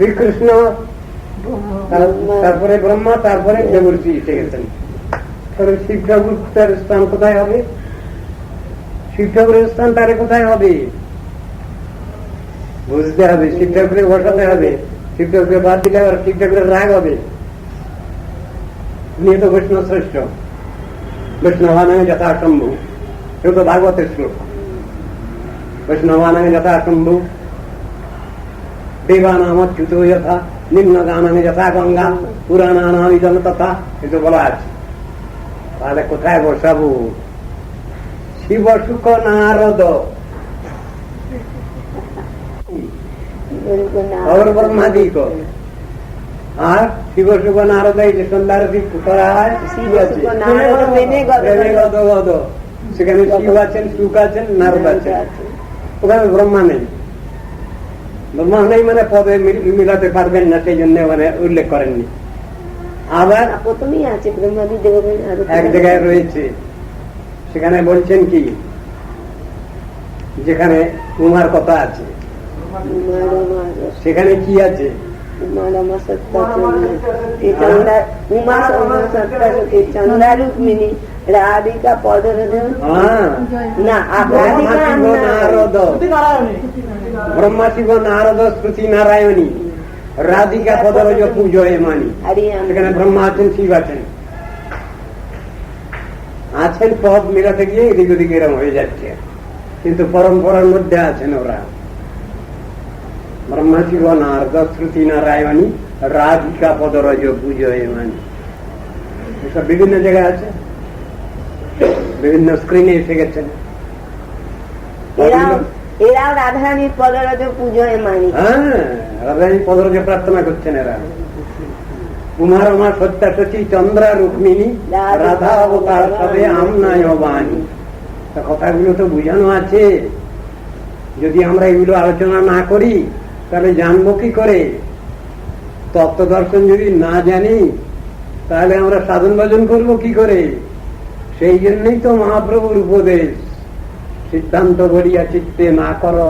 শ্রীকৃষ্ণ, তারপরে ব্রহ্মা, তারপরে দেবর্ষি এসে গেছেন। তাহলে শিব তার স্থান, কোথায় হবে? শিব স্থান তারে কোথায় হবে? বুঝতে হবে শিব ঠাকুরে বসাতে হবে। শিব বাদ দিলে আবার শিব রাগ হবে। নিয়ে তো বৈষ্ণব শ্রেষ্ঠ। যথা শম্ভু এও তো ভাগবতের শ্লোক। বৈষ্ণবানামে যথা শম্ভু দেবানামচ্যুত যথা নিম্ন গানামে যথা গঙ্গা পুরাণানামি জল তথা এটা বলা আছে তাহলে কোথায় বসাবো শিব সুখ নারদ और ब्रह्मादि को আর শিব সুখ নারদ এই যে সন্ধ্যারতি করা হয় শিব সুখ নারদ মেনে গদ গদ। মেনে গদ গদ। সেখানে শিব আছেন সুখ আছেন নারদ আছেন ওখানে ব্রহ্মা নেই ব্রহ্মা মানে পদে মিলাতে পারবেন না সেই জন্য মানে উল্লেখ করেননি। আবার প্রথমেই আছে ব্রহ্মাদি দেবগণ এক জায়গায় রয়েছে। সেখানে বলছেন কি যেখানে উমার কথা আছে। সেখানে কি আছে? রাধিকা হ্যাঁ না রাধিকা শিব নারদ শ্রুতি নারায়ণী রাধিকা পদরজ পুজো মানি সেখানে ব্রহ্মা আছেন শিব আছেন। আছেন পদ মিলাতে গিয়ে এদিক ওদিক এরম হয়ে যাচ্ছে। কিন্তু পরম্পরার মধ্যে আছেন ওরা। ব্রহ্মা শিব নারদ শ্রুতি নারায়ণী রাধিকা পদরজ পুজো মানি এসব বিভিন্ন জায়গায় আছে। বিভিন্ন স্ক্রিনে এসে গেছেন। এরাও রাধারানীর পদরজ পুজোয় মানি হ্যাঁ রাধারানী পদরজ প্রার্থনা করছেন এরা। উমার আমার সত্যা সচি চন্দ্রা রুক্মিণী রাধা অবতার সবে আমনায় বাণী তা কথাগুলো তো বুঝানো আছে। যদি আমরা এগুলো আলোচনা না করি তাহলে জানব কি করে? তত্ত্ব দর্শন যদি না জানি তাহলে আমরা সাধন ভজন করব কি করে? সেই জন্যই তো মহাপ্রভুর উপদেশ। সিদ্ধান্ত করিয়া চিত্তে না করো